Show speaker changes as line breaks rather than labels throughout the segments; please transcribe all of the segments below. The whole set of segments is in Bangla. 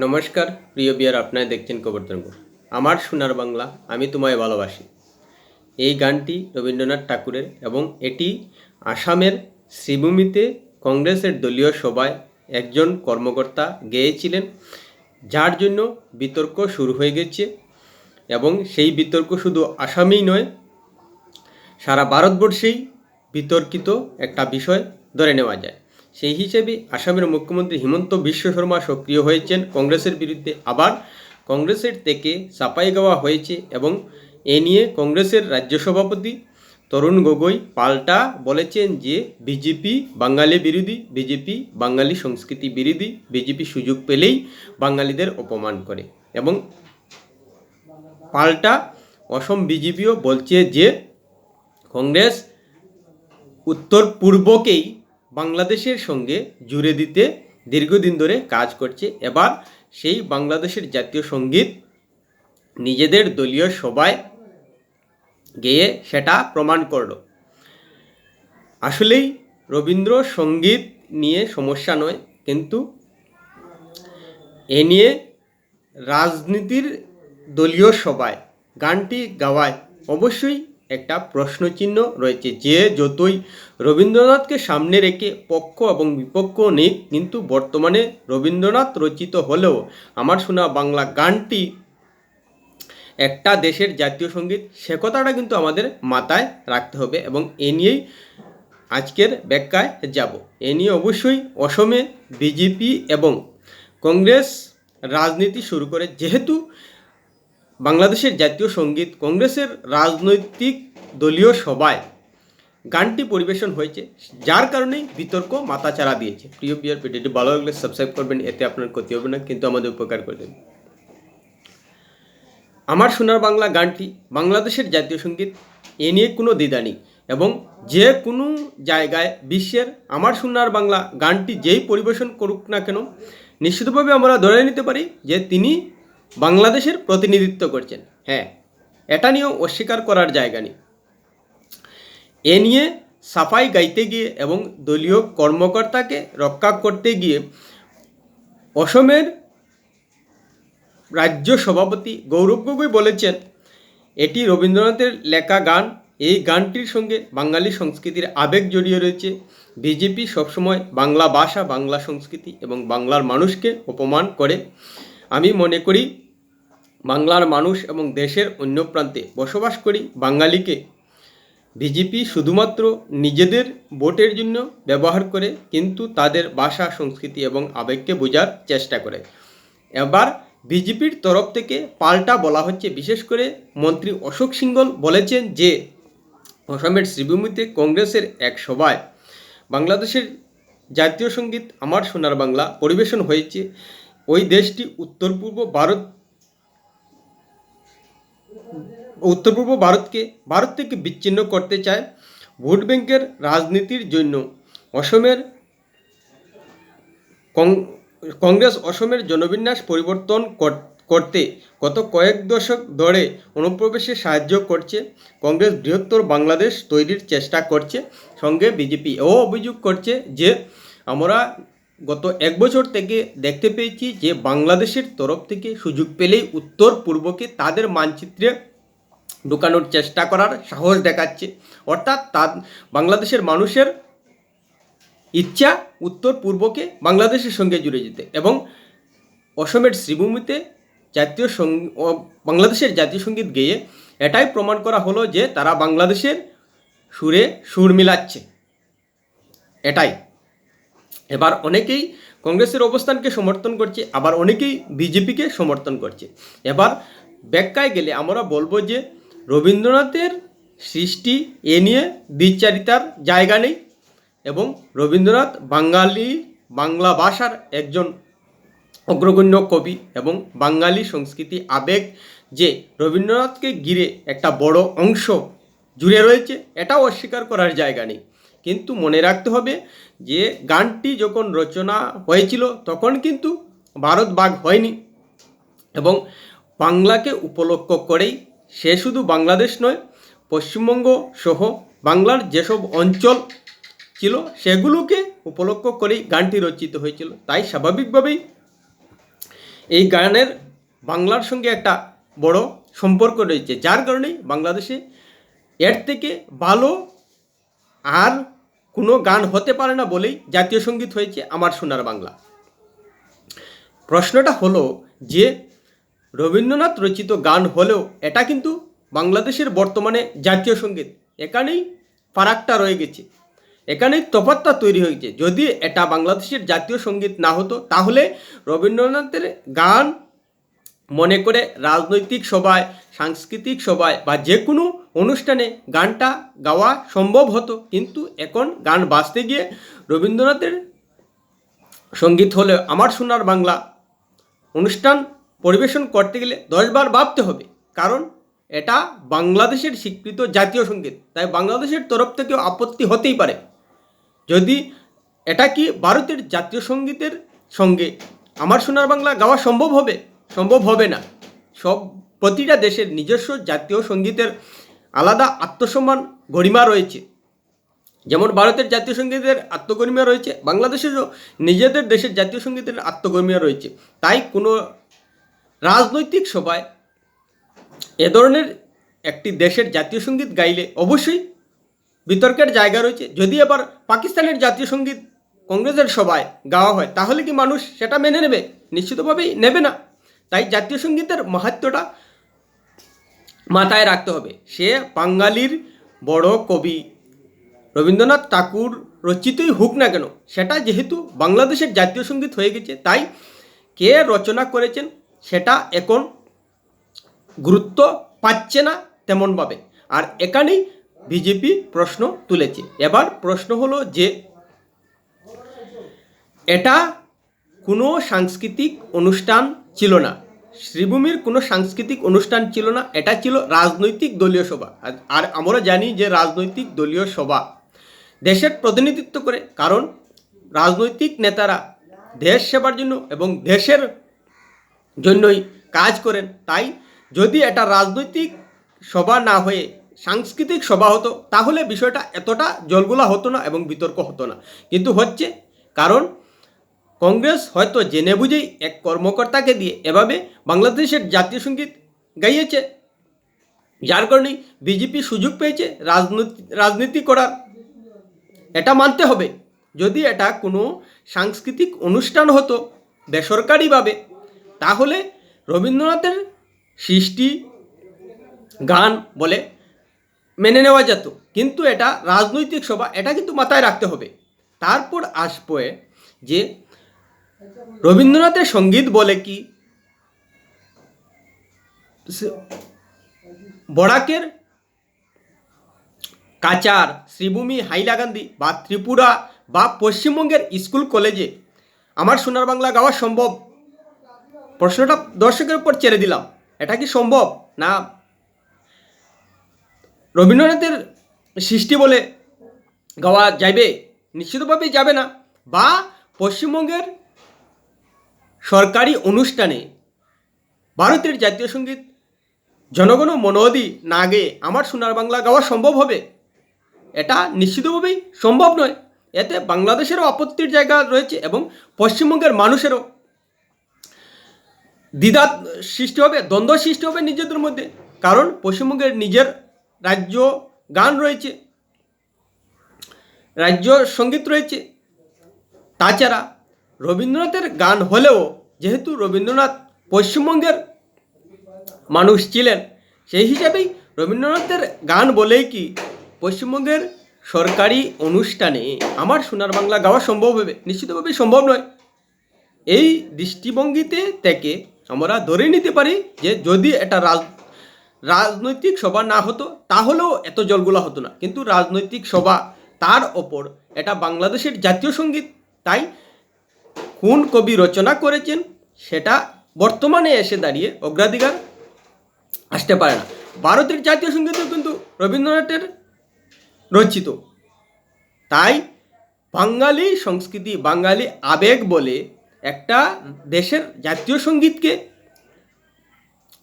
নমস্কার, প্রিয় বিয়ার আপনারা দেখছেন কবরতঙ্গ আমার সোনার বাংলা, আমি তোমায় ভালোবাসি। এই গানটি রবীন্দ্রনাথ ঠাকুরের এবং এটি আসামের শ্রীভূমিতে কংগ্রেসের দলীয় সভায় একজন কর্মকর্তা গেয়েছিলেন, যার জন্য বিতর্ক শুরু হয়ে গেছে এবং সেই বিতর্ক শুধু আসামেই নয়, সারা ভারতবর্ষেই বিতর্কিত একটা বিষয় ধরে নেওয়া যায়। সেই হিসেবে আসামের মুখ্যমন্ত্রী হিমন্ত বিশ্ব শর্মা সক্রিয় হয়েছেন। কংগ্রেসের বিরুদ্ধে আবার কংগ্রেসের থেকে চাপাই গাওয়া হয়েছে এবং এ নিয়ে কংগ্রেসের রাজ্য সভাপতি তরুণ গগৈ পাল্টা বলেছেন যে বিজেপি বাঙালি বিরোধী, বিজেপি বাঙালি সংস্কৃতি বিরোধী, বিজেপি সুযোগ পেলেই বাঙালিদের অপমান করে এবং পাল্টা অসম বিজেপিও বলছে যে কংগ্রেস উত্তর পূর্বকেই বাংলাদেশের সঙ্গে জুড়ে দিতে দীর্ঘদিন ধরে কাজ করছে। এবার সেই বাংলাদেশের জাতীয় সংগীত নিজেদের দলীয় সভায় গেয়ে সেটা প্রমাণ করল। আসলেই রবীন্দ্র সংগীত নিয়ে সমস্যা নয়, কিন্তু এ নিয়ে রাজনীতির দলীয় সভায় গানটি গাওয়ায় অবশ্যই একটা প্রশ্নচিহ্ন রয়েছে। যে যতই রবীন্দ্রনাথকে সামনে রেখে পক্ষ এবং বিপক্ষ নেই কিন্তু বর্তমানে রবীন্দ্রনাথ রচিত হলেও আমার শোনা বাংলা গানটি একটা দেশের জাতীয় সংগীত, সে কথাটা কিন্তু আমাদের মাথায় রাখতে হবে এবং এ নিয়েই আজকের ব্যাখ্যায় যাব। এ নিয়ে অবশ্যই অসমে বিজেপি এবং কংগ্রেস রাজনীতি শুরু করে। যেহেতু বাংলাদেশের জাতীয় সংগীত কংগ্রেসের রাজনৈতিক দলীয় সভায় গানটি পরিবেশন হয়েছে, যার কারণেই বিতর্ক মাথাচাড়া দিয়েছে। প্রিয় বিয়ার, ভিডিওটি ভালো লাগলে সাবস্ক্রাইব করবেন, এতে আপনার ক্ষতি হবে না, কিন্তু আমাদের উপকার করবেন আমার সোনার বাংলা গানটি বাংলাদেশের জাতীয় সংগীত, এ নিয়ে কোনো দ্বিধা নেই এবং যে কোনো জায়গায় বিশ্বের আমার সোনার বাংলা গানটি যেই পরিবেশন করুক না কেন, নিশ্চিতভাবে আমরা ধরে নিতে পারি যে তিনি বাংলাদেশের প্রতিনিধিত্ব করছেন। হ্যাঁ এটা নিয়েও অস্বীকার করার জায়গা নেই। এ নিয়ে সাফাই গাইতে গিয়ে এবং দলীয় কর্মকর্তাকে রক্ষা করতে গিয়ে অসমের রাজ্য সভাপতি গৌরব গগৈ বলেছেন, এটি রবীন্দ্রনাথের লেখা গান। এই গানটির সঙ্গে বাঙালি সংস্কৃতির আবেগ জড়িয়ে রয়েছে। বিজেপি সবসময় বাংলা ভাষা, বাংলা সংস্কৃতি এবং বাংলার মানুষকে অপমান করে। আমি মনে করি বাংলার মানুষ এবং দেশের অন্য প্রান্তে বসবাস করি বাঙালিকে বিজেপি শুধুমাত্র নিজেদের ভোটের জন্য ব্যবহার করে, কিন্তু তাদের ভাষা, সংস্কৃতি এবং আবেগকে বোঝার চেষ্টা করে। এবার বিজেপির তরফ থেকে পাল্টা বলা হচ্ছে, বিশেষ করে মন্ত্রী অশোক সিংগল বলেছেন যে, অসমের শ্রীভূমিতে কংগ্রেসের এক সভায় বাংলাদেশের জাতীয় সংগীত, আমার সোনার বাংলা পরিবেশন হয়েছে। ওই দেশটি উত্তর পূর্ব ভারত উত্তর পূর্ব ভারতকে, ভারত থেকে বিচ্ছিন্ন করতে চায় ভোট ব্যাংকের রাজনীতির জন্য। অসমের কংগ্রেস অসমের জনবিন্যাস পরিবর্তন কর- করতে গত কয়েক দশক ধরে অনুপ্রবেশে সাহায্য করছে। কংগ্রেস বৃহত্তর বাংলাদেশ তৈরির চেষ্টা করছে সঙ্গে বিজেপি ও অভিযোগ করছে যে আমরা গত এক বছর থেকে দেখতে পেয়েছি যে বাংলাদেশের তরফ থেকে সুযোগ পেলেই উত্তর পূর্বকে তাদের মানচিত্রে ঢুকানোর চেষ্টা করার সাহস দেখাচ্ছে। অর্থাৎ তা বাংলাদেশের মানুষের ইচ্ছা উত্তর পূর্বকে বাংলাদেশের সঙ্গে জুড়ে যেতে এবং অসমের শ্রীভূমিতে জাতীয় সঙ্গী বাংলাদেশের জাতীয় সংগীত গেয়ে এটাই প্রমাণ করা হলো যে তারা বাংলাদেশের সুরে সুর মিলাচ্ছে। এটাই। এবার অনেকেই কংগ্রেসের অবস্থানকে সমর্থন করছে, আবার অনেকেই বিজেপিকে সমর্থন করছে। এবার ব্যাখ্যায় গেলে আমরা বলব যে রবীন্দ্রনাথের সৃষ্টি এ নিয়ে দ্বিচারিতার জায়গা নেই এবং রবীন্দ্রনাথ বাঙালি বাংলা ভাষার একজন অগ্রগণ্য কবি এবং বাঙালি সংস্কৃতি আবেগ যে রবীন্দ্রনাথকে ঘিরে একটা বড় অংশ জুড়ে রয়েছে, এটাও অস্বীকার করার জায়গা নেই। কিন্তু মনে রাখতে হবে যে গানটি যখন রচনা হয়েছিল, তখন কিন্তু ভারত ভাগ হয়নি এবং বাংলাকে উপলক্ষ করেই সে শুধু বাংলাদেশ নয়, পশ্চিমবঙ্গ সহ বাংলার যেসব অঞ্চল ছিল, সেগুলোকে উপলক্ষ করেই গানটি রচিত হয়েছিল। তাই স্বাভাবিকভাবেই এই গানের বাংলার সঙ্গে একটা বড় সম্পর্ক রয়েছে, যার কারণে বাংলাদেশে এর থেকে ভালো আর কোনো গান হতে পারে না বলেই জাতীয় সংগীত হয়েছে আমার সোনার বাংলা। প্রশ্নটা হলো যে, রবীন্দ্রনাথ রচিত গান হলেও এটা কিন্তু বাংলাদেশের বর্তমানে জাতীয় সংগীত। এখানেই ফারাকটা রয়ে গেছে। এখানেই তফাতটা তৈরি হয়েছে। যদি এটা বাংলাদেশের জাতীয় সংগীত না হতো, তাহলে রবীন্দ্রনাথের গান মনে করে রাজনৈতিক সভায়, সাংস্কৃতিক সভায় বা যে কোনো অনুষ্ঠানে গানটা গাওয়া সম্ভব হতো। কিন্তু এখন গান বাজতে গিয়ে রবীন্দ্রনাথের সংগীত হলে আমার সোনার বাংলা অনুষ্ঠান পরিবেশন করতে গেলে দশবার ভাবতে হবে। কারণ এটা বাংলাদেশের স্বীকৃত জাতীয় সংগীত। তাই বাংলাদেশের তরফ থেকেও আপত্তি হতেই পারে। যদি এটা কি ভারতের জাতীয় সঙ্গীতের সঙ্গে আমার সোনার বাংলা গাওয়া সম্ভব হবে? সম্ভব হবে না। সব, প্রতিটা দেশের নিজস্ব জাতীয় সঙ্গীতের আলাদা আত্মসম্মান গরিমা রয়েছে। যেমন ভারতের জাতীয় সঙ্গীতের আত্মগরিমা রয়েছে, বাংলাদেশেরও নিজেদের দেশের জাতীয় সঙ্গীতের আত্মগরিমা রয়েছে। তাই কোনো রাজনৈতিক সভায় এ ধরনের একটি দেশের জাতীয় সংগীত গাইলে অবশ্যই বিতর্কের জায়গা রয়েছে। যদি আবার পাকিস্তানের জাতীয় সংগীত কংগ্রেসের সভায় গাওয়া হয়, তাহলে কি মানুষ সেটা মেনে নেবে? নিশ্চিতভাবেই নেবে না। তাই জাতীয় সঙ্গীতের মাহাত্ম্যটা মাথায় রাখতে হবে। সে বাঙালির বড় কবি রবীন্দ্রনাথ ঠাকুর রচিতই হোক না কেন, সেটা যেহেতু বাংলাদেশের জাতীয় সংগীত হয়ে গেছে, তাই কে রচনা করেছেন সেটা এখন গুরুত্ব পাচ্ছে না তেমনভাবে। আর এখানেই বিজেপি প্রশ্ন তুলেছে। এবার প্রশ্ন হলো যে, এটা কোনো সাংস্কৃতিক অনুষ্ঠান ছিল না। শ্রীভূমির কোনো সাংস্কৃতিক অনুষ্ঠান ছিল না, এটা ছিল রাজনৈতিক দলীয় সভা। আর- আমরা জানি যে রাজনৈতিক দলীয় সভা দেশের প্রতিনিধিত্ব করে, কারণ রাজনৈতিক নেতারা দেশ সেবার জন্য এবং দেশের জন্যই কাজ করেন। তাই যদি এটা রাজনৈতিক সভা না হয়ে সাংস্কৃতিক সভা হতো, তাহলে বিষয়টা এতটা জলগুলা হতো না এবং বিতর্ক হতো না। কিন্তু হচ্ছে কারণ কংগ্রেস হয়তো জেনে বুঝেই এক কর্মকর্তাকে দিয়ে এভাবে বাংলাদেশের জাতীয় সংগীত গাইয়েছে। যার কারণেই বিজেপি সুযোগ পেয়েছে রাজনীতি রাজনীতি করার। এটা মানতে হবে। যদি এটা কোনো সাংস্কৃতিক অনুষ্ঠান হতো বেসরকারিভাবে, তাহলে রবীন্দ্রনাথের সৃষ্টি গান বলে মেনে নেওয়া যেত। কিন্তু এটা রাজনৈতিক সভা, এটা কিন্তু মাথায় রাখতে হবে। তারপর আসবে যে রবীন্দ্রনাথের সংগীত বলে কি? বরাকের কাচার শ্রীভূমি হাইলাকান্দি বা ত্রিপুরা বা পশ্চিমবঙ্গের স্কুল কলেজে। আমার সোনার বাংলা গাওয়া সম্ভব? প্রশ্নটা দর্শকের উপর ছেড়ে দিলাম। এটা কি সম্ভব? না। রবীন্দ্রনাথের সৃষ্টি বলে গাওয়া যাবে নিশ্চিতভাবেই যাবে না। বা পশ্চিমবঙ্গের সরকারি অনুষ্ঠানে ভারতের জাতীয় সংগীত জনগণ মনোদি না গেয়ে আমার সোনার বাংলা গাওয়া সম্ভব হবে? এটা নিশ্চিতভাবেই সম্ভব নয়। এতে বাংলাদেশেরও আপত্তির জায়গা রয়েছে এবং পশ্চিমবঙ্গের মানুষেরও। দ্বিধা সৃষ্টি হবে, দ্বন্দ্ব সৃষ্টি হবে নিজেদের মধ্যে। কারণ পশ্চিমবঙ্গের নিজের রাজ্য গান রয়েছে, রাজ্য সংগীত রয়েছে। তাছাড়া রবীন্দ্রনাথের গান হলেও যেহেতু রবীন্দ্রনাথ পশ্চিমবঙ্গের মানুষ ছিলেন, সেই হিসাবেই রবীন্দ্রনাথের গান বলেই কি পশ্চিমবঙ্গের সরকারি অনুষ্ঠানে আমার সোনার বাংলা গাওয়া সম্ভব হবে? নিশ্চিতভাবেই সম্ভব নয়। এই দৃষ্টিভঙ্গিতে থেকে আমরা ধরে নিতে পারি যে যদি এটা রাজ, রাজনৈতিক সভা না হতো, তাহলেও এত জলগুলা হতো না। কিন্তু রাজনৈতিক সভা তার ওপর, এটা বাংলাদেশের জাতীয় সংগীত। তাই কোন কবি রচনা করেছেন সেটা বর্তমানে এসে দাঁড়িয়ে অগ্রাধিকার আসতে পারে না। ভারতের জাতীয় সঙ্গীতও কিন্তু রবীন্দ্রনাথের রচিত। তাই বাঙালি সংস্কৃতি, বাঙালি আবেগ বলে একটা দেশের জাতীয় সঙ্গীতকে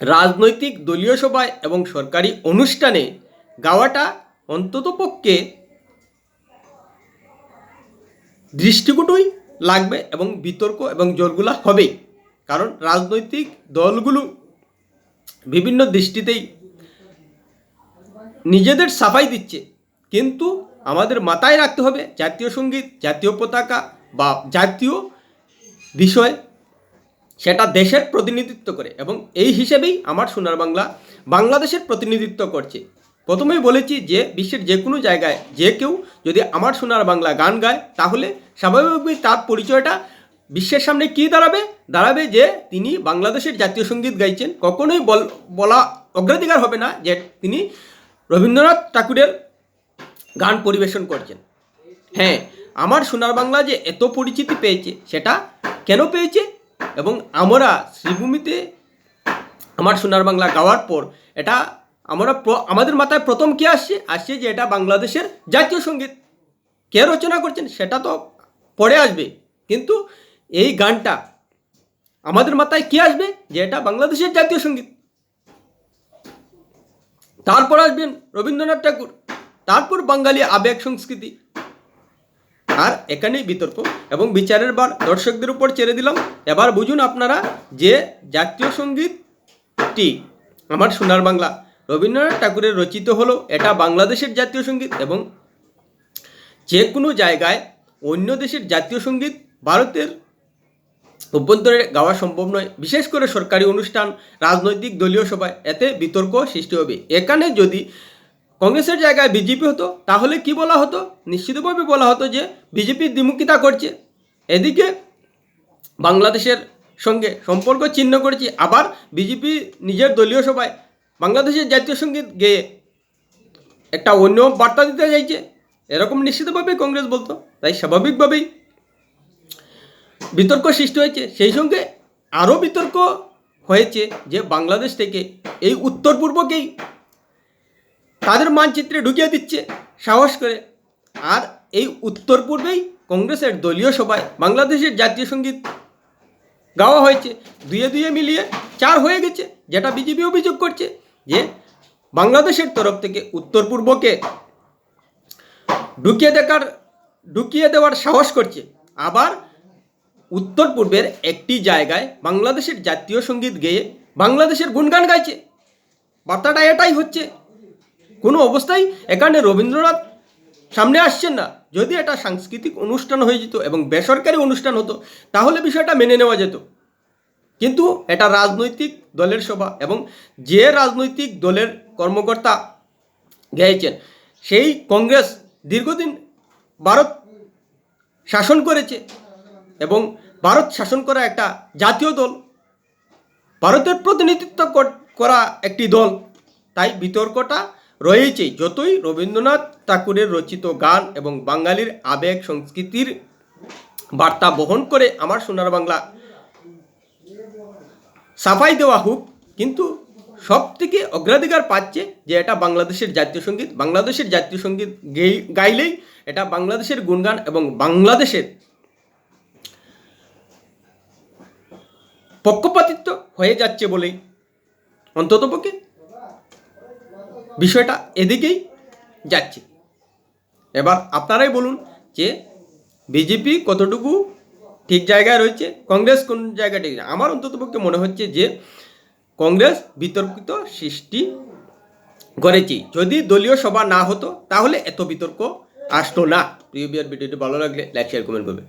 রাজনৈতিক দলীয় সভায় এবং সরকারি অনুষ্ঠানে গাওয়াটা অন্ততপক্ষে দৃষ্টিকটুই লাগবে এবং বিতর্ক এবং জোরগুলা হবেই। কারণ রাজনৈতিক দলগুলো বিভিন্ন দৃষ্টিতেই নিজেদের সাফাই দিচ্ছে। কিন্তু আমাদের মাথায় রাখতে হবে জাতীয় সংগীত, জাতীয় পতাকা বা জাতীয় বিষয়, সেটা দেশের প্রতিনিধিত্ব করে। এবং এই হিসেবেই আমার সোনার বাংলা বাংলাদেশের প্রতিনিধিত্ব করছে। প্রথমেই বলেছি যে বিশ্বের যে কোনো জায়গায় যে কেউ যদি আমার সোনার বাংলা গান গায়, তাহলে স্বাভাবিকভাবেই তার পরিচয়টা বিশ্বের সামনে কী দাঁড়াবে? দাঁড়াবে যে তিনি বাংলাদেশের জাতীয় সংগীত গাইছেন। কখনোই বল, বলা অগ্রাধিকার হবে না যে তিনি রবীন্দ্রনাথ ঠাকুরের গান পরিবেশন করছেন। হ্যাঁ আমার সোনার বাংলা যে এত পরিচিতি পেয়েছে, সেটা কেন পেয়েছে? এবং আমরা শ্রীভূমিতে আমার সোনার বাংলা গাওয়ার পর এটা আমরা আমাদের মাথায় প্রথম কে আসছে? আসছে যে এটা বাংলাদেশের জাতীয় সংগীত। কে রচনা করছেন সেটা তো পরে আসবে। কিন্তু এই গানটা আমাদের মাথায় কে আসবে? যে এটা বাংলাদেশের জাতীয় সংগীত। তারপর আসবেন রবীন্দ্রনাথ ঠাকুর। তারপর বাঙালি আবেগ সংস্কৃতি। আর এখানেই বিতর্ক এবং বিচারের বার। দর্শকদের উপর ছেড়ে দিলাম। এবার বুঝুন আপনারা যে জাতীয় সঙ্গীতটি আমার সোনার বাংলা রবীন্দ্রনাথ ঠাকুরের রচিত হলো এটা বাংলাদেশের জাতীয় সংগীত এবং যে কোনো জায়গায় অন্য দেশের জাতীয় সংগীত ভারতের অভ্যন্তরে গাওয়া সম্ভব নয়। বিশেষ করে সরকারি অনুষ্ঠান, রাজনৈতিক দলীয় সভায় এতে বিতর্ক সৃষ্টি হবে। এখানে যদি কংগ্রেসের জায়গায় বিজেপি হতো, তাহলে কি বলা হতো? নিশ্চিতভাবে বলা হতো যে বিজেপি দ্বিমুখিতা করছে। এদিকে বাংলাদেশের সঙ্গে সম্পর্ক ছিন্ন করেছে। আবার বিজেপি নিজের দলীয় সভায় বাংলাদেশের জাতীয় সংগীত গেয়ে একটা অন্য বার্তা দিতে চাইছে। এরকম নিশ্চিতভাবেই কংগ্রেস বলতো, তাই স্বাভাবিকভাবেই বিতর্ক সৃষ্টি হয়েছে। সেই সঙ্গে আরও বিতর্ক হয়েছে যে বাংলাদেশ থেকে এই উত্তর পূর্বকেই তাদের মানচিত্রে ঢুকিয়ে দিচ্ছে সাহস করে। আর এই উত্তর পূর্বেই কংগ্রেসের দলীয় সভায় বাংলাদেশের জাতীয় সংগীত গাওয়া হয়েছে। দুয়ে দুয়ে মিলিয়ে চার হয়ে গেছে, যেটা বিজেপি অভিযোগ করছে। যে বাংলাদেশের তরফ থেকে উত্তর পূর্বকে ঢুকিয়ে দেখার, ঢুকিয়ে দেওয়ার সাহস করছে। আবার উত্তর পূর্বের একটি জায়গায় বাংলাদেশের জাতীয় সংগীত গেয়ে বাংলাদেশের গুণগান গাইছে। বার্তাটা এটাই হচ্ছে, কোনো অবস্থায় এখানে রবীন্দ্রনাথ সামনে আসছেন না। যদি এটা সাংস্কৃতিক অনুষ্ঠান হয়ে যেত এবং বেসরকারি অনুষ্ঠান হতো, তাহলে বিষয়টা মেনে নেওয়া যেত। কিন্তু এটা রাজনৈতিক দলের সভা এবং যে রাজনৈতিক দলের কর্মকর্তা গেয়েছেন, সেই কংগ্রেস দীর্ঘদিন ভারত শাসন করেছে এবং ভারত শাসন করা একটা জাতীয় দল। ভারতের প্রতিনিধিত্ব কর- একটি দল। তাই বিতর্কটা রয়েছেই যতই রবীন্দ্রনাথ ঠাকুরের রচিত গান এবং বাঙালির আবেগ সংস্কৃতির বার্তা বহন করে আমার সোনার বাংলা সাফাই দেওয়া হোক, কিন্তু সব থেকে অগ্রাধিকার পাচ্ছে যে এটা বাংলাদেশের জাতীয় সংগীত। বাংলাদেশের জাতীয় সংগীত গেই- গাইলেই এটা বাংলাদেশের গুণগান এবং বাংলাদেশের পক্ষপাতিত্ব হয়ে যাচ্ছে বলেই অন্ততপক্ষে বিষয়টা এদিকেই যাচ্ছে। এবার আপনারাই বলুন যে বিজেপি কতটুকু ঠিক জায়গায় রয়েছে, কংগ্রেস কোন জায়গায় ঠিক আমার অন্ততপক্ষে মনে হচ্ছে যে কংগ্রেস বিতর্কিত সৃষ্টি করেছি। যদি দলীয় সভা না হতো, তাহলে এত বিতর্ক আসতো না। প্রিয় বিয়ার ভিডিওটি ভালো লাগলে লাইক শেয়ার কমেন্ট করবে।